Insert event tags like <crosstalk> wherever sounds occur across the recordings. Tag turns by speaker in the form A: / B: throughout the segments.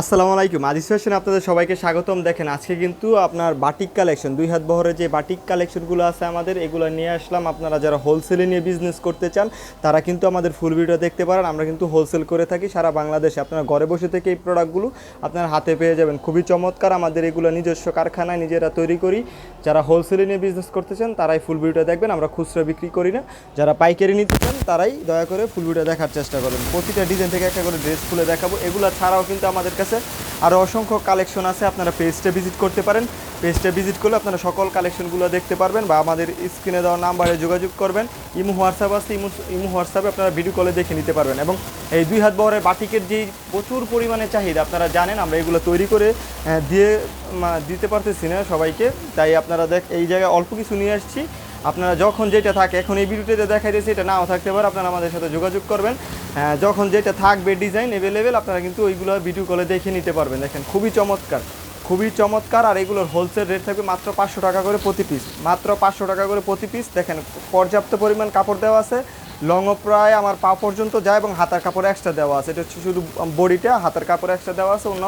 A: আসসালামু আলাইকুম। আজিজ ফ্যাশন আপনাদের সবাইকে স্বাগতম। দেখেন, আজকে কিন্তু আপনার বাটিক কালেকশন, দুই হাত বহরের যে বাটিক কালেকশনগুলো আছে আমাদের, এগুলো নিয়ে আসলাম। আপনারা যারা হোলসেলে নিয়ে বিজনেস করতে চান, তারা কিন্তু আমাদের ফুল ভিডিও দেখতে পারেন। আমরা কিন্তু হোলসেল করে থাকি সারা বাংলাদেশে। আপনারা ঘরে বসে থেকে এই প্রোডাক্টগুলো আপনার হাতে পেয়ে যাবেন। খুবই চমৎকার আমাদের এগুলো নিজস্ব কারখানায় নিজেরা তৈরি করি। যারা হোলসেলে নিয়ে বিজনেস করতে চান, তারাই ফুল ভিডিও দেখবেন। আমরা খুচরা বিক্রি করি না। যারা পাইকারি নিতে চান, তারাই দয়া করে ফুল ভিডিও দেখার চেষ্টা করবেন প্রতিটা ডিজাইন থেকে একটা করে ড্রেস খুলে দেখাবো। এগুলো ছাড়াও কিন্তু আমাদের কাছে আরও অসংখ্য কালেকশন আছে, আপনারা পেজটা ভিজিট করতে পারেন। পেজটা ভিজিট করলে আপনারা সকল কালেকশনগুলো দেখতে পারবেন বা আমাদের স্ক্রিনে দেওয়া নাম্বারে যোগাযোগ করবেন। ইমো হোয়াটসঅ্যাপ আছে, ইমো ইমো হোয়াটসঅ্যাপে আপনারা ভিডিও কলে দেখে নিতে পারবেন। এবং এই দুই হাত বহরের বাটিকের যেই প্রচুর পরিমাণে চাহিদা, আপনারা জানেন, আমরা এগুলো তৈরি করে দিয়ে দিতে পারতেছি না সবাইকে। তাই আপনারা দেখ, এই জায়গায় অল্প কিছু নিয়ে আসছি। আপনারা যখন যেটা থাকে এখন এই দেখাই দিয়েছি এটা নাও থাকতে পারে আপনারা আমাদের সাথে যোগাযোগ করবেন। হ্যাঁ, যখন যেটা থাকবে ডিজাইন অ্যাভেলেবেল আপনারা কিন্তু ওইগুলো ভিডিও কলে দেখে নিতে পারবেন। দেখেন খুবই চমৎকার খুবই চমৎকার আর এগুলোর হোলসেল রেট থাকবে মাত্র পাঁচশো টাকা করে প্রতি পিস মাত্র পাঁচশো টাকা করে প্রতি পিস দেখেন পর্যাপ্ত পরিমাণ কাপড় দেওয়া আছে লংও প্রায় আমার পা পর্যন্ত যায় এবং হাতার কাপড় এক্সট্রা দেওয়া আছে। এটা হচ্ছে শুধু বডিটা হাতার কাপড় এক্সট্রা দেওয়া আছে অন্য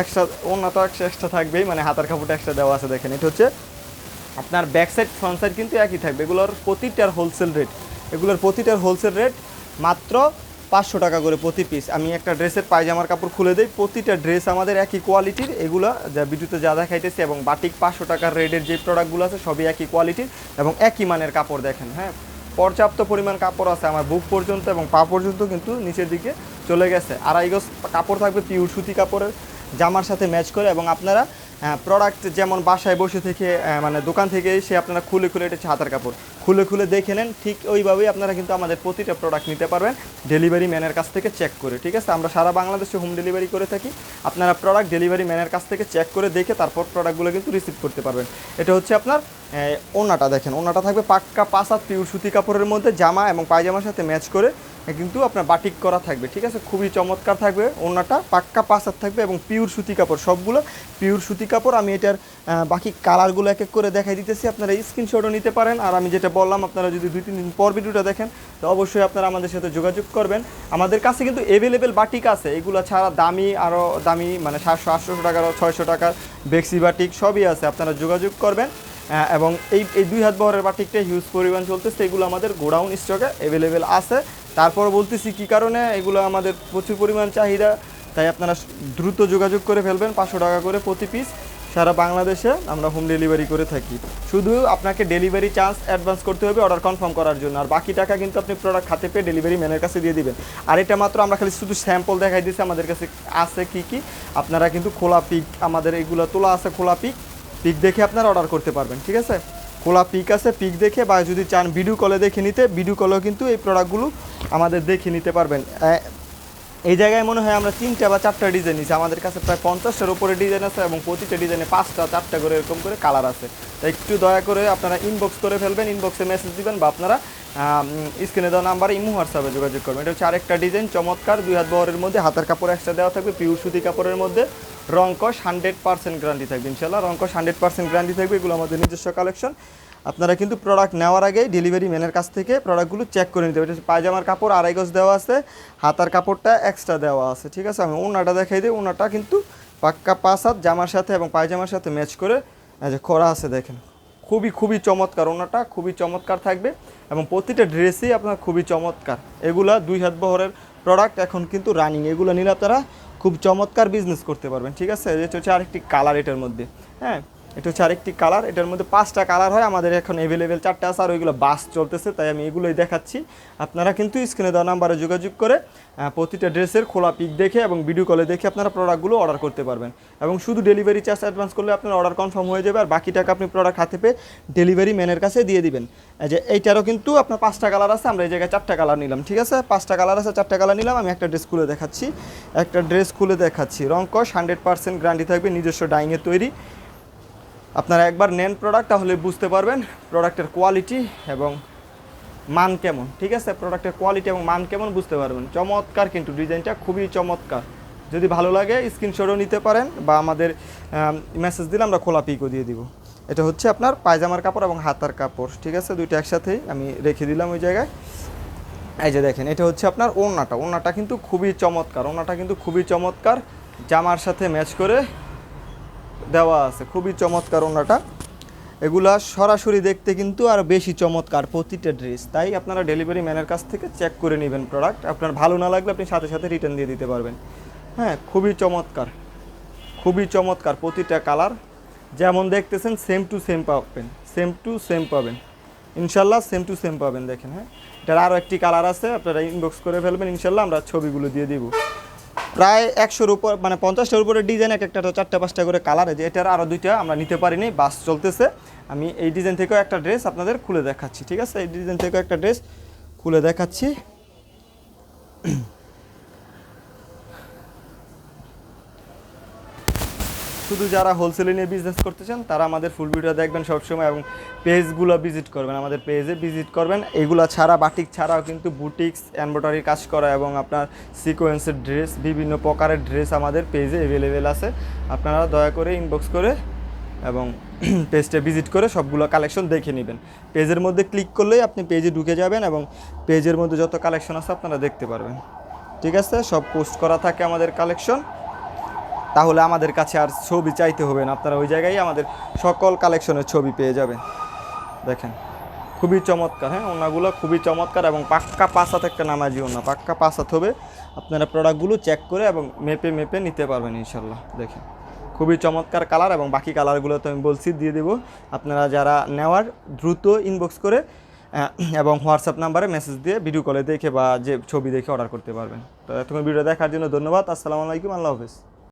A: এক্সট্রা অন্য তো এক্সট্রা থাকবেই মানে হাতার কাপড়টা এক্সট্রা দেওয়া আছে দেখেন এটা হচ্ছে আপনার ব্যাক সাইড ফ্রন্ট সাইড কিন্তু একই থাকবে। এগুলোর প্রতিটার হোলসেল রেট এগুলোর প্রতিটার হোলসেল রেট মাত্র পাঁচশো টাকা করে প্রতি পিস আমি একটা ড্রেসের পায়জামার কাপড় খুলে দিই, প্রতিটা ড্রেস আমাদের একই কোয়ালিটির এগুলো যা বিদ্যুতে যা দেখাইতেছি এবং বাটিক পাঁচশো টাকার রেডের যে প্রোডাক্টগুলো আছে, সবই একই কোয়ালিটির এবং একই মানের কাপড় দেখেন হ্যাঁ? পর্যাপ্ত পরিমাণ কাপড় আছে আমার বুক পর্যন্ত এবং পা পর্যন্ত কিন্তু নিচের দিকে চলে গেছে। আড়াই গজ কাপড় থাকবে পিউর সুতি কাপড়ের, জামার সাথে ম্যাচ করে এবং আপনারা প্রোডাক্ট যেমন বাসায় বসে থেকে মানে দোকান থেকে এসে আপনারা খুলে খুলে এটা হাতার কাপড়। খুলে খুলে দেখে নেন, ঠিক ওইভাবেই আপনারা কিন্তু আমাদের প্রতিটা প্রোডাক্ট নিতে পারবেন ডেলিভারি ম্যানের কাছ থেকে চেক করে, ঠিক আছে? আমরা সারা বাংলাদেশে হোম ডেলিভারি করে থাকি, আপনারা প্রোডাক্ট ডেলিভারি ম্যানের কাছ থেকে চেক করে দেখে তারপর প্রোডাক্টগুলো কিন্তু রিসিভ করতে পারবেন। এটা হচ্ছে আপনার ওনাটা দেখেন ওনাটা থাকবে পাক্কা পাঁচ পিউর সুতি কাপড়ের মধ্যে, জামা এবং পায়জামার সাথে ম্যাচ করে কিন্তু আপনার বাটিক করা থাকবে, ঠিক আছে? খুবই চমৎকার থাকবে ওনাটা পাক্কা হাত থাকবে এবং পিওর সুতি কাপড়, সবগুলো পিওর সুতি কাপড়। আমি এটার বাকি কালারগুলো এক এক করে দেখাই দিতেছি, আপনারা স্ক্রিনশটও নিতে পারেন। আর আমি যেটা বললাম, আপনারা যদি দুই, তিন দিন পর ভিডিওটা দেখেন, তো অবশ্যই আপনারা আমাদের সাথে যোগাযোগ করবেন। আমাদের কাছে কিন্তু অ্যাভেলেবেল বাটিক আছে, এগুলো ছাড়া দামি আরও দামি মানে সাতশো, আটশোশো টাকার, ছয়শো টাকার, বেক্সি বাটিক সবই আছে, আপনারা যোগাযোগ করবেন। এবং এই এই দুই হাত বহরের বাটিকটা হিউজ পরিমাণ চলতেছে, এগুলো আমাদের গোডাউন স্টকে অ্যাভেলেবেল আছে। তারপর বলতেছি কি কারণে? এগুলো আমাদের প্রচুর পরিমাণ চাহিদা, তাই আপনারা দ্রুত যোগাযোগ করে ফেলবেন, পাঁচশো টাকা করে প্রতি পিস সারা বাংলাদেশে আমরা হোম ডেলিভারি করে থাকি। শুধু আপনাকে ডেলিভারি চার্জ অ্যাডভান্স করতে হবে অর্ডার কনফার্ম করার জন্য, আর বাকি টাকা কিন্তু আপনি প্রোডাক্ট হাতে পেয়ে ডেলিভারি ম্যানের কাছে দিয়ে দিবেন। আর এটা মাত্র আমরা খালি শুধু স্যাম্পল দেখাই দিচ্ছি আমাদের কাছে আছে কি কি, আপনারা কিন্তু খোলা পিক আমাদের এগুলো তোলা আছে খোলা পিক পিক দেখে আপনারা অর্ডার করতে পারবেন, ঠিক আছে? খোলা পিক আছে, পিক দেখে বা যদি চান ভিডিও কলে দেখে নিতে, ভিডিও কলেও কিন্তু এই প্রোডাক্টগুলো আমাদের দেখে নিতে পারবেন। এই জায়গায় মনে হয় আমরা তিনটা বা চারটা ডিজাইন নিচ্ছি আমাদের কাছে প্রায় পঞ্চাশটার উপরে ডিজাইন আছে এবং প্রতিটা ডিজাইনে পাঁচটা, চারটা করে এরকম করে কালার আছে। তাই একটু দয়া করে আপনারা ইনবক্স করে ফেলবেন ইনবক্সে মেসেজ দিবেন বা আপনারা স্ক্রিনে দেওয়া নাম্বারে ইমো হোয়াটসঅ্যাপে যোগাযোগ করবেন। এটা হচ্ছে আরেকটা ডিজাইন চমৎকার। দুই হাত বহরের মধ্যে, হাতের কাপড় এক্সট্রা দেওয়া থাকবে পিউর সুতি কাপড়ের মধ্যে। রঙ্কশ হান্ড্রেড পার্সেন্ট গ্যারান্টি থাকবে ইনশাল্লাহ রঙ্কশ হান্ড্রেড পার্সেন্ট গ্যারান্টি থাকবে, এগুলো আমাদের নিজস্ব কালেকশন আপনারা কিন্তু প্রোডাক্ট নেওয়ার আগেই ডেলিভারি ম্যানের কাছ থেকে প্রোডাক্টগুলো চেক করে নিতে হবে। পায়জামার কাপড়, আড়াই গজ দেওয়া আছে, হাতার কাপড়টা এক্সট্রা দেওয়া আছে, ঠিক আছে? আমি ওনাটা দেখাই দিই ওনাটা কিন্তু পাক্কা পাঁচ হাত জামার সাথে এবং পায়জামার সাথে ম্যাচ করে যে করা আছে দেখেন। খুবই খুবই চমৎকার ওনাটা খুবই চমৎকার থাকবে এবং প্রতিটা ড্রেসই আপনার খুবই চমৎকার। এগুলা দুই হাত বহরের প্রোডাক্ট এখন কিন্তু রানিং এগুলো নিলে আপনারা খুব চমৎকার বিজনেস করতে পারবেন, ঠিক আছে? এটা হচ্ছে আরেকটি কালার এটার মধ্যে হ্যাঁ? এটা হচ্ছে আরেকটি কালার, এটার মধ্যে পাঁচটা কালার হয়, আমাদের এখন অ্যাভেলেবেল চারটে আছে, আর ওইগুলো বাস চলতেছে, তাই আমি এগুলোই দেখাচ্ছি। আপনারা কিন্তু স্ক্রিনে দেওয়া নাম্বারে যোগাযোগ করে প্রতিটা ড্রেসের খোলা পিক দেখে এবং ভিডিও কলে দেখে আপনারা প্রোডাক্টগুলো অর্ডার করতে পারবেন। এবং শুধু ডেলিভারি চার্জ অ্যাডভান্স করলে আপনার অর্ডার কনফার্ম হয়ে যাবে, আর বাকি টাকা আপনি প্রোডাক্ট হাতে পেয়ে ডেলিভারি ম্যানের কাছে দিয়ে দিবেন। যে এইটারও কিন্তু আপনার পাঁচটা কালার আছে, আমরা এই জায়গায় চারটা কালার নিলাম, ঠিক আছে? পাঁচটা কালার আছে, চারটা কালার নিলাম, আমি একটা ড্রেস খুলে দেখাচ্ছি। একটা ড্রেস খুলে দেখাচ্ছি। রঙ্কশ হান্ড্রেড পার্সেন্ট গ্যারান্টি থাকবে, নিজস্ব ডাইংয়ে তৈরি। আপনারা একবার নেন প্রোডাক্ট তাহলে বুঝতে পারবেন প্রোডাক্টের কোয়ালিটি এবং মান কেমন। ঠিক আছে? প্রোডাক্টের কোয়ালিটি এবং মান কেমন বুঝতে পারবেন। চমৎকার কিন্তু ডিজাইনটা, খুবই চমৎকার। যদি ভালো লাগে স্ক্রিনশটও নিতে পারেন বা আমাদের মেসেজ দিলে আমরা খোলা পিকও দিয়ে দিব। এটা হচ্ছে আপনার পায়জামার কাপড় এবং হাতার কাপড়। ঠিক আছে? দুইটা একসাথেই আমি রেখে দিলাম ওই জায়গায়। এই যে দেখেন, এটা হচ্ছে আপনার ওড়নাটা। ওড়নাটা কিন্তু খুবই চমৎকার। ওড়নাটা কিন্তু খুবই চমৎকার। জামার সাথে ম্যাচ করে দেওয়া আছে। খুবই চমৎকার ওনাটা এগুলা সরাসরি দেখতে কিন্তু আর বেশি চমৎকার প্রতিটা ড্রেস তাই আপনারা ডেলিভারি ম্যানের কাছ থেকে চেক করে নেবেন প্রোডাক্ট আপনার ভালো না লাগলে আপনি সাথে সাথে রিটার্ন দিয়ে দিতে পারবেন। হ্যাঁ খুবই চমৎকার। খুবই চমৎকার প্রতিটা কালার যেমন দেখতেছেন সেম টু সেম পাবেন। সেম টু সেম পাবেন। ইনশাল্লাহ সেম টু সেম পাবেন, দেখেন হ্যাঁ। এটার আরও একটি কালার আছে, আপনারা ইনবক্স করে ফেলবেন, ইনশাল্লাহ আমরা ছবিগুলো দিয়ে দিব। প্রায় একশোর উপর মানে পঞ্চাশটার উপরে ডিজাইন এক একটা চারটা পাঁচটা করে কালার আছে। এটার আরও দুইটা আমরা নিতে পারিনি বাস চলতেছে। আমি এই ডিজাইন থেকেও একটা ড্রেস আপনাদের খুলে দেখাচ্ছি, ঠিক আছে? এই ডিজাইন থেকেও একটা ড্রেস খুলে দেখাচ্ছি। শুধু যারা হোলসেলে নিয়ে বিজনেস করতে চান, তারা আমাদের ফুল ভিডিও দেখবেন সবসময় এবং পেজগুলো ভিজিট করবেন। আমাদের পেজে ভিজিট করবেন। এগুলো ছাড়া বাটিক ছাড়াও কিন্তু বুটিক্স এমব্রয়ডারি কাজ করা এবং আপনার সিকোয়েন্সের ড্রেস বিভিন্ন প্রকারের ড্রেস আমাদের পেজে অ্যাভেলেবেল আছে। আপনারা দয়া করে ইনবক্স করে এবং <clears throat> পেজটা ভিজিট করে সবগুলো কালেকশন দেখে নেবেন। পেজের মধ্যে ক্লিক করলেই আপনি পেজে ঢুকে যাবেন এবং পেজের মধ্যে যত কালেকশন আছে আপনারা দেখতে পারবেন। ঠিক আছে? সব পোস্ট করা থাকে আমাদের কালেকশন তাহলে আমাদের কাছে আর ছবি চাইতে হবে না। আপনারা ওই জায়গায় আমাদের সকল কালেকশনের ছবি পেয়ে যাবেন। দেখেন, খুবই চমৎকার হ্যাঁ? ওনাগুলো খুবই চমৎকার এবং পাক্কা পাঁচাত একটা নামাজি ওনা। পাক্কা পাঁচাত হবে। আপনারা প্রোডাক্টগুলো চেক করে এবং মেপে মেপে নিতে পারবেন ইনশাল্লাহ দেখেন, খুবই চমৎকার কালার এবং বাকি কালারগুলো তো আমি বলছি, দিয়ে দেবো। আপনারা যারা নেওয়ার, দ্রুত ইনবক্স করে এবং হোয়াটসঅ্যাপ নাম্বারে মেসেজ দিয়ে ভিডিও কলে দেখে বা যে ছবি দেখে অর্ডার করতে পারবেন। তো এতক্ষণ ভিডিও দেখার জন্য ধন্যবাদ। আসসালামু আলাইকুম, আল্লাহ হাফেজ।